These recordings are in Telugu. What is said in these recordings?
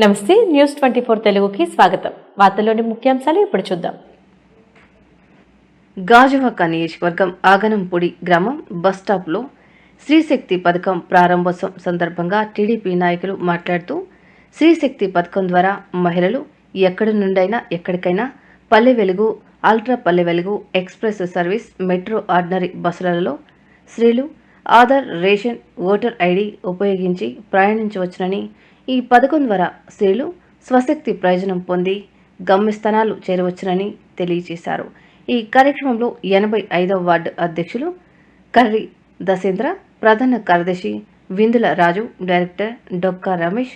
నమస్తే న్యూస్ ట్వంటీ ఫోర్ తెలుగుకి స్వాగతం. వార్తల్లోని ముఖ్యాంశాలు ఇప్పుడు చూద్దాం. గాజువాక నియోజకవర్గం ఆగనంపూడి గ్రామం బస్ స్టాప్లో శ్రీశక్తి పథకం ప్రారంభోత్సవం సందర్భంగా టీడీపీ నాయకులు మాట్లాడుతూ శ్రీశక్తి పథకం ద్వారా మహిళలు ఎక్కడి నుండైనా ఎక్కడికైనా Palle Velugu ultra Palle Velugu express service metro ordinary బస్సులలో స్త్రీలు ఆధార్ రేషన్ ఓటర్ ఐడి ఉపయోగించి ప్రయాణించవచ్చునని ఈ పథకం ద్వారా స్త్రీలు స్వశక్తి ప్రయోజనం పొంది గమ్యస్థానాలు చేరవచ్చునని తెలియజేశారు. ఈ కార్యక్రమంలో ఎనభై ఐదవ వార్డు అధ్యక్షులు కర్రి దశేంద్ర ప్రధాన కార్యదర్శి విందుల రాజు డైరెక్టర్ డొక్కా రమేష్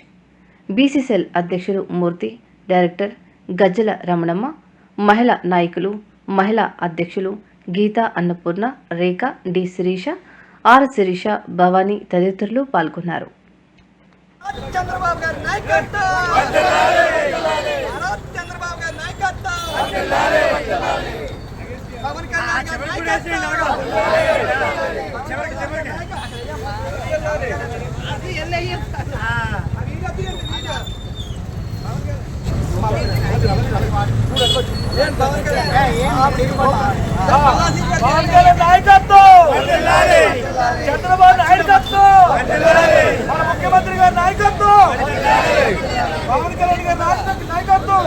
బీసీసీఎల్ అధ్యక్షులు మూర్తి డైరెక్టర్ గజ్జల రమణమ్మ మహిళా నాయకులు మహిళా అధ్యక్షులు గీతా అన్నపూర్ణ రేఖ డి శిరీష ఆర్ శిరీష భవానీ తదితరులు పాల్గొన్నారు. చంద్రబాబు గారి నాయకత్వం భారత్ చంద్రబాబు గారి నాయకత్వం పవన్ కళ్యాణ్ గారి నాయకత్వం అది ఎల్లయ్య. అది వీడియో తీయండి, వీడియో. ఏం పవన్ కళ్యాణ్? పవన్ కళ్యాణ్ నాయకత్వం చంద్రబాబు నాయకత్వం మన ముఖ్యమంత్రి గారి నాయకత్వం పవన్ కళ్యాణ్ గారి నాయక- నాయకత్వం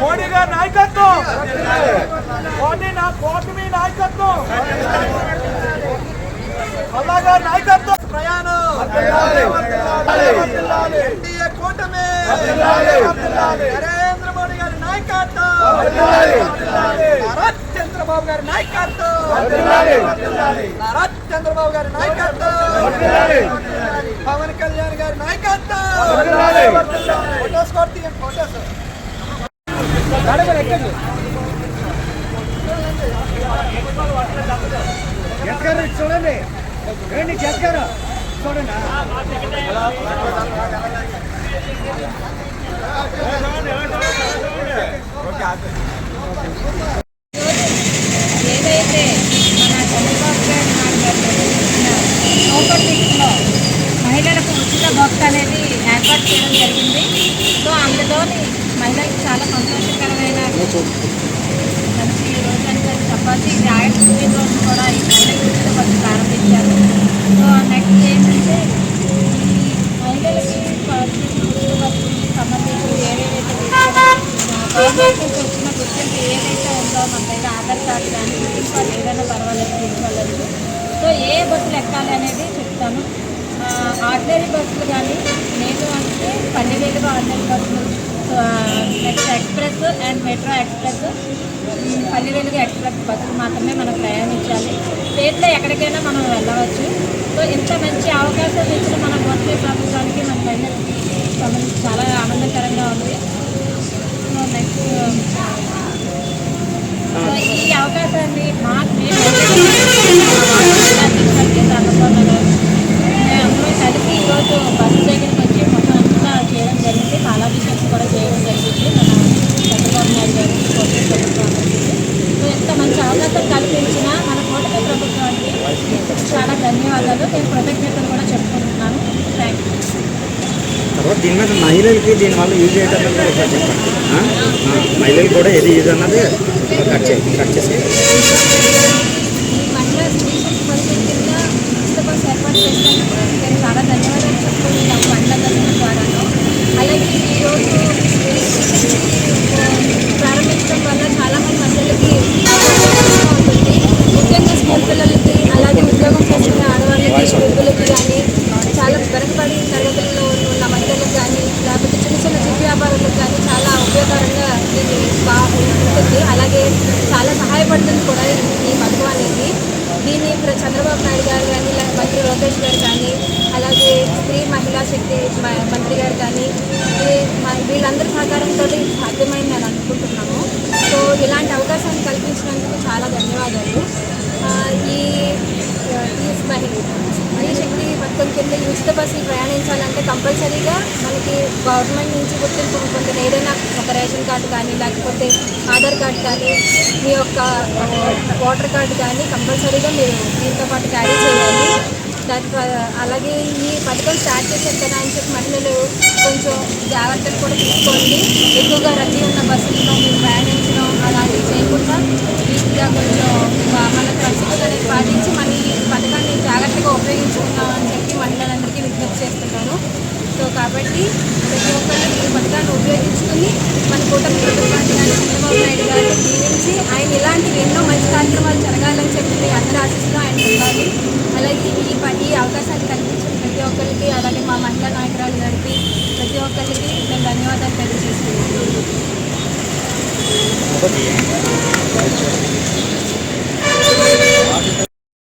మోడీ గారి నాయకత్వం మోడీ నా కోటమి నాయకత్వం అల్లా గారి నాయకత్వం ప్రయాణం ఎన్డీఏ కూటమి నరేంద్ర మోడీ గారి నాయకత్వం. భారత్ చంద్రబాబు గారి నాయకత్వం. భారత్ చంద్రబాబు గారి నాయకత్వం. పవన్ కళ్యాణ్ గారి నాయకత్వం. ఫోటోస్ కొట్టి ఫోటోస్. చూడండి. రండి చెక్కారు? చూడండి. ఏదైతే మన చంద్రబాబు గారు మాట్లాడుతున్న సూపర్ మహిళలకు ఉచిత భక్త అనేది ఏర్పాటు చేయడం జరిగింది. సో అందులోని మహిళలకు చాలా సంతోషకరమైన మంచి రోజు అని చెప్పి చెప్పాలి. ఇది ఆయన రోజు కూడా ఈ మహిళలకు ఉచిత భక్తి ప్రారంభించారు సో నెక్స్ట్ ఏంటంటే ఈ మహిళలకి పరిస్థితులు ఉచిత భక్తికి సంబంధించి ఏవేవైతే గవర్నమెంట్ నుంచి వచ్చిన గుర్తింపు ఏదైతే దగ్గర ఆధార్ కార్డు కానీ తీసుకోవాలి ఏదైనా పర్వాలేదు తీసుకోలేదు సో ఏ బస్సులు ఎక్కాలి అనేది చెప్తాను. ఆర్డినరీ బస్సులు కానీ నేను అంటే పన్నెండేళ్ళుగా ఆర్డినరీ బస్సులు next express and metro express um, పల్లెవేలుగా express బస్సులు మాత్రమే మనం ప్రయాణించాలి. స్టేట్లో ఎక్కడికైనా మనం వెళ్ళవచ్చు. సో ఇంత మంచి అవకాశం ఇచ్చిన మన గవర్నమెంట్ ప్రభుత్వానికి మన పైన చాలా ఆనందకరంగా ఉంది. సో నెక్స్ట్ ఈ అవకాశాన్ని మాకు మేము అన్నపూర్ణ గారు మేమందరం కలిసి ఈరోజు బస్సు దగ్గరికి వచ్చి మొత్తం అంతా చేయడం జరిగింది పాలాభిషేకం కూడా చేయడం జరిగింది మన చంద్రబాబు నాయుడు గారు కోటి ప్రభుత్వం అందరికీ. సో ఇంత మంచి అవకాశం కల్పించిన మన కూటమి ప్రభుత్వానికి చాలా ధన్యవాదాలు నేను కృతజ్ఞతలు కూడా చెప్పుకుంటున్నాను థ్యాంక్ యూ తర్వాత దీని మీద మహిళలకి దీనివల్ల యూజ్ అయ్యేటట్టు కూడా ఒకసారి చెప్పండి. మహిళలు కూడా ఏది యూజ్ అన్నది కట్ చేయండి కట్ చేసేయండి ఈ మహిళా స్త్రీశక్తి పథకం కింద ఉచిత బస్సు ఏర్పాటు చేసినందుకు నేను చాలా ధన్యవాదాలు చెప్పుకుంటున్నాను మహిళా దర్శనం ద్వారాను అలాగే ఈరోజు ప్రారంభించడం వల్ల చాలామంది మహిళలకి ఉపయోగకరంగా ఉంటుంది ముఖ్యంగా స్కూల్ పిల్లలకి అలాగే ఉద్యోగం చేస్తున్న ఆడవాళ్ళకి వృద్ధులకి కానీ చాలా వెనకబడి తరగతుల్లో ఉన్న మహిళలకు కానీ లేకపోతే చిన్న చిన్న చిరు వ్యాపారులకు కానీ చాలా ఉపయోగకరంగా ఇది బాగా ఉంటుంది అలాగే చాలా సహాయపడుతుంది కూడా ఈ- పథకం అనేది. దీన్ని ఇప్పుడు చంద్రబాబు నాయుడు గారు కానీ లేక మంత్రి లోకేష్ గారు కానీ అలాగే స్త్రీ మహిళా శక్తి మంత్రి గారు కానీ వీళ్ళందరి సహకారంతో సాధ్యమైంది అని అనుకుంటున్నాము. సో ఇలాంటి అవకాశాన్ని కింద ఉచిత బస్సులు ప్రయాణించాలంటే కంపల్సరీగా మనకి గవర్నమెంట్ నుంచి గుర్తింపు పొందిన ఏదైనా ఒక రేషన్ కార్డు కానీ లేకపోతే ఆధార్ కార్డు కానీ మీ యొక్క ఓటర్ కార్డు కానీ కంపల్సరీగా మీరు దీంతో పాటు క్యారీ చేయాలి. దాని అలాగే ఈ పథకం స్టార్ట్ చేసిన కదా అని చెప్పి మహిళలు కొంచెం జాగ్రత్తలు కూడా తీసుకోండి. ఎక్కువగా రద్దీ ఉన్న బస్సుల్లో మీరు ప్రయాణించడం అలాంటివి చేయకుండా ఈజీగా కొంచెం ఆ, మన పరిస్థితులు అనేది పాటించి మన ఈ పథకాన్ని జాగ్రత్తగా ఉపయోగించుకుందామని చెప్పి మహిళలందరికీ విజ్ఞప్తి చేస్తున్నాను సో కాబట్టి ప్రతి ఒక్కరు ఈ పథకాన్ని ఉపయోగించుకుని మన కూటమి ప్రభుత్వాన్ని చంద్రబాబు నాయుడు గారిని దీవించి ఆయన ఇలాంటివి ఎన్నో మంచి కార్యక్రమాలు జరగాలని చెప్పి అందరి ఆశిస్తూ ఆయన ఉండాలి. అలాగే ఈ ప- ఈ అవకాశాన్ని కల్పించిన ప్రతి ఒక్కరికి అలాగే మా మహిళా నాయకురాలు గారికి ప్రతి ఒక్కరికి మేము ధన్యవాదాలు తెలియజేస్తున్నాను